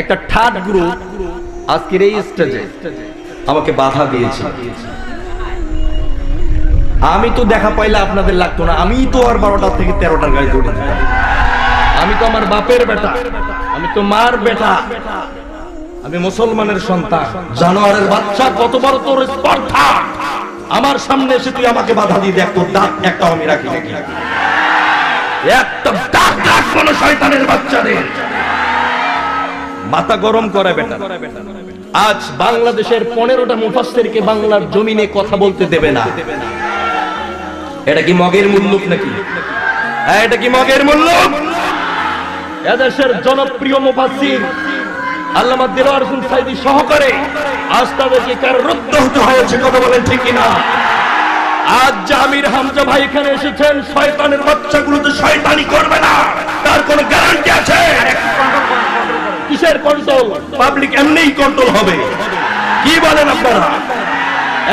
একটা ঠাট গ্রুপ আজকের এই স্টেজে আমাকে বাধা দিয়েছে। আমি তো দেখা পাইলে আপনাদের লাগতো না। আমি তো আর বারোটা থেকে তেরোটার গাড়ি দৌড়ে দিতাম। আমি তো আমার বাপের বেটা। আমি তো মার বেটা। আমি মুসলমানের সন্তান। জানোয়ারের বাচ্চা কত বড় তোর স্পর্ধা। আমার সামনে এসে তুই আমাকে বাধা দিয়ে দেখ তোর দাঁত একটা আমি রাখি একটা দাঁত রাখ কোনো শয়তানের বাচ্চাদের। মাথা গরম করে বেটা। আজ বাংলাদেশের পনেরোটা মুফাসেরকে বাংলার জমিনে কথা বলতে দেবে না। এটা কি মগের মুল্লুক নাকি? হ্যাঁ, এটা কি মগের মুল্লুক? এদেশের জনপ্রিয় মুফাসির আল্লামা দিলওয়ার হোসেন সাইদি সহকারে আজ তাদেরকে কারারুদ্ধ হতে হয়েছে কথা বলেন ঠিক কিনা? আজ জামির হামজা ভাই এখানে এসেছেন শয়তানের বাচ্চাগুলো তো শয়তানি করবে না। তার কোনো গ্যারান্টি আছে? পাবলিক এমনিই কন্ট্রোল হবে। কি বলেন আপনারা?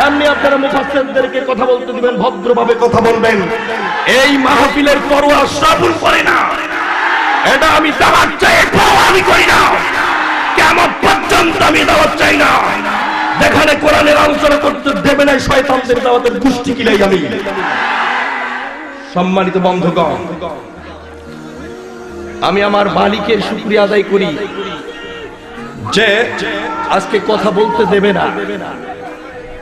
এমনি আপনারা মুফাসসিরদেরকে কথা বলতে দিবেন ভদ্রভাবে কথা বলবেন। এই মাহফিলের পরোয়া শ্রাবণ করে না। এটা আমি দাওয়াত চাই এটাও আমি করি না। কেমন পর্যন্ত আমি দাওয়াত চাই না। যেখানে কোরআনের আলোচনা করতে দেবে না শয়তানদের দাওয়াতের গোষ্ঠী কিলাই আমি? সম্মানিত বন্ধুগণ আমি আমার মালিকের শুক্রিয়া আদায় করি। যে আজকে কথা বলতে দেবে না।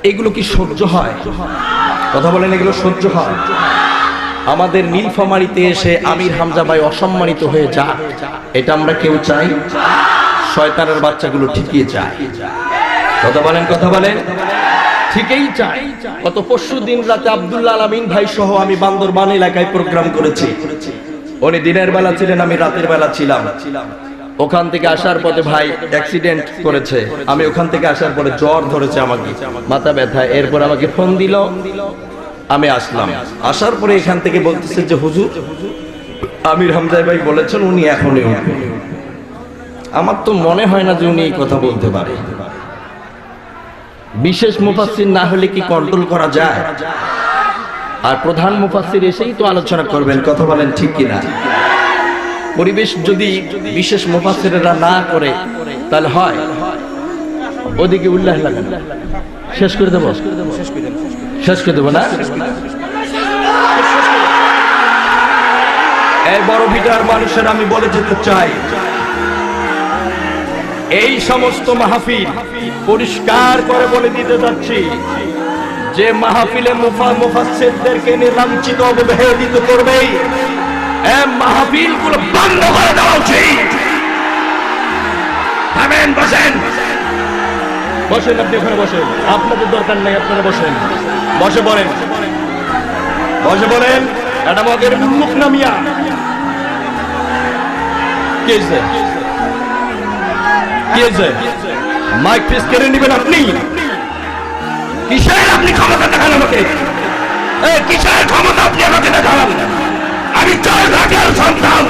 এগুলো কি সহ্য হয়? কথা বলেন, এগুলো সহ্য হয়। আমাদের নীলফামারিতে এসে আমির হামজা ভাই অসম্মানিত হয়ে যা, এটা আমরা কেউ চাই, শয়তানের বাচ্চাগুলো ঠিকই চায়। কথা বলেন কথা বলেন। ঠিকই চাই গত পরশু দিন রাতে আব্দুল্লাহ আলমিন ভাই সহ আমি বান্দরবান এলাকায় প্রোগ্রাম করেছি। উনি দিনের বেলা ছিলেন, আমি রাতের বেলা ছিলাম। ওখান থেকে আসার পথে ভাই অ্যাক্সিডেন্ট করেছে। আমি ওখান থেকে আসার পরে জ্বর ধরেছে আমাকে। মাথা ব্যথা। এরপর আমাকে ফোন দিল। আমি আসলাম। আসার পরে এখান থেকে বলতেছে যে, হুজুর, আমির হামজাই ভাই বলেছেন উনি এখনই আমার তো মনে হয় না যে উনি এই কথা বলতে পারে। বিশেষ মুফাসসির না হলে কি কন্ট্রোল করা যায়? আর প্রধান মুফাসসির এসেই তো আলোচনা করবেন। কথা বলেন ঠিক কিনা? পরিবেশ যদি বিশেষ মুফাসসিরেরা না করে, তাহলে হয়। ওদিকে উল্লাহ না। শেষ করে দেবো? শেষ করে দেবো না? এই বড় ভিটার মানুষের আমি বলে যেতে চাই, এই সমস্ত মাহফিল পরিষ্কার করে বলে দিতে যাচ্ছি, যে মাহফিলে মুফা মুফাসসিরদেরকে নিয়ে লাঞ্ছিত অবহেলিত করবে এই মাহফিলগুলো বন্ধ করে দেওয়া উচিত। থামেন, বসেন। বসেন আপনি ওখানে বসেন। আপনাদের দরকার নেই, আপনারা বসেন। বসে পড়েন। বসে পড়েন। মগের মুখ নামিয়া। কে? কি মাইক পিস কেড়ে নেবেন আপনি? কিসের আপনি ক্ষমতা চার সন্তান।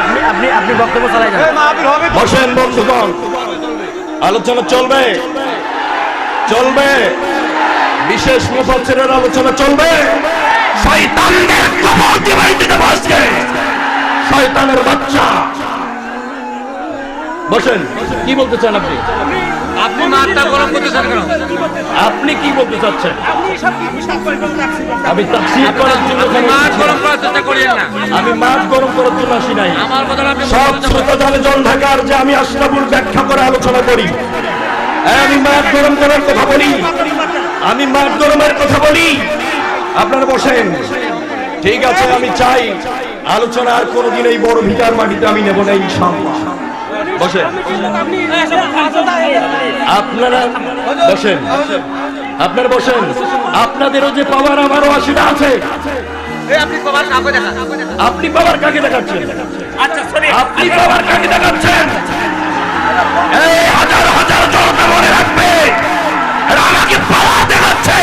আপনি আপনি আপনি বক্তব্য চালাই বসেন বন্ধুগণ। আলোচনা চলবে। চলবে। বিশেষ মুফাসসিরের আলোচনা চলবে। শয়তানদের কবর দিবাই দিতে বসকে শয়তানের বাচ্চা। বসেন। কি বলতে চান আপনি? আপনি মাথা গরম করতেছেন কেন? আপনি কি বলতে চাচ্ছেন? আমি তাফসীর করার জন্য আপনি এখানে গরম করার চেষ্টা করিয়েন না। আমি মাঠ গরম করার জন্য আসি নাই। আমার কথা আপনি সব শ্রোতা জানে জন ঢাকার যে আমি আশরাফুল ব্যাখ্যা করে আলোচনা করি। হ্যাঁ, আমি মাঠ গরম করার কথা বলি। আমি মাঠ গরমের কথা বলি। আপনারা বসেন। ঠিক আছে আমি চাই। আলোচনা আর কোনোদিন এই বড় ভিটার মাটিতে আমি নেব না ইনশাআল্লাহ। বসেন। আপনারা বসেন। আপনারা বসেন। আপনাদেরও যে পাওয়ার আমারও আশিটা আছে। আপনি পাওয়ার কাকে দেখাচ্ছেন? আচ্ছা আপনি পাওয়ার কাকে দেখাচ্ছেন? এই হাজার হাজার জনতা মনে রাখবে। আমাকে পাওয়ার দেখাচ্ছে।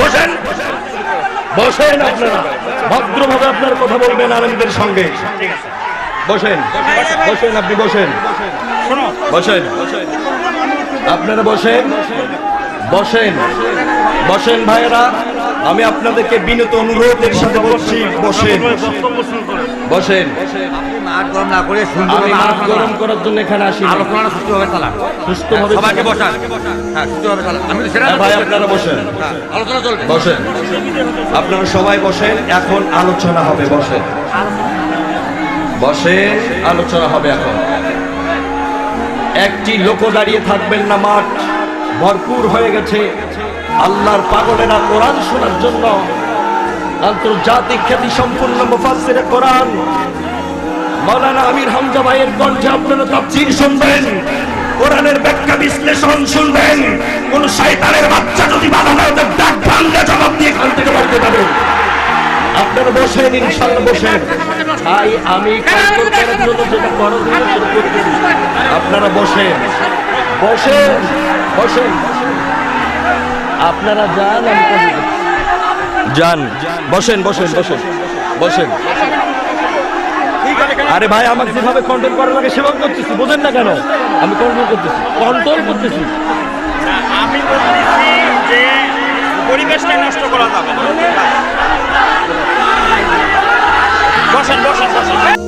বসেন। বসেন আপনারা। ভদ্রভাবে আপনার কথা বলবেন আনন্দের সঙ্গে। বসেন। বসেন আপনি বসেন। বসেন। আপনারা বসেন। বসেন। বসেন ভাইয়েরা আমি আপনাদেরকে বিনীত অনুরোধের সাথে বলছি বসেন। বসেন। মাঠ গরম না করে আমি মাঠ গরম করার জন্য এখানে আসি আলোচনা সুস্থভাবে চালান। সুস্থভাবে সবাইকে বসান। হ্যাঁ সুস্থভাবে চালান। আমি তো সেটা ভাই আপনারা বসেন। আলোচনা চলবে। বসেন। আপনারা সবাই বসেন। এখন আলোচনা হবে বসেন। বসেন আলোচনা হবে এখন। একটি লোক দাঁড়িয়ে থাকবেন না, মাঠ ভরপুর হয়ে গেছে। আল্লাহর পাগলেরা কোরআন শোনার জন্য আন্তর্জাতিক খ্যাতি সম্পূর্ণ মুফাসসিরে কোরআন। মাওলানা আমির হামজা ভাইয়ের কণ্ঠে আপনারা তাফসীর শুনবেন, কোরআনের ব্যাখ্যা বিশ্লেষণ শুনবেন। কোন শয়তানের বাচ্চা যদি বাধা দেয় ডাক ভাঙ্গা জবাব দিয়ে এখান থেকে আপনারা বসেন ইনশাল্লাহ বসেন। তাই আমি করার। আপনারা বসেন। বসেন বসেন। আপনারা যান, আমি যান, বসেন বসেন বসেন বসেন। আরে ভাই, আমাকে যেভাবে কন্ট্রোল করা লাগে, সেভাবে করতেছি, বোঝেন না কেন? আমি কন্ট্রোল করতেছি কন্ট্রোল করতেছি। আমি বলতেছি যে পরিবেশটা নষ্ট করা যাবে না। বসেন বসেন বসেন।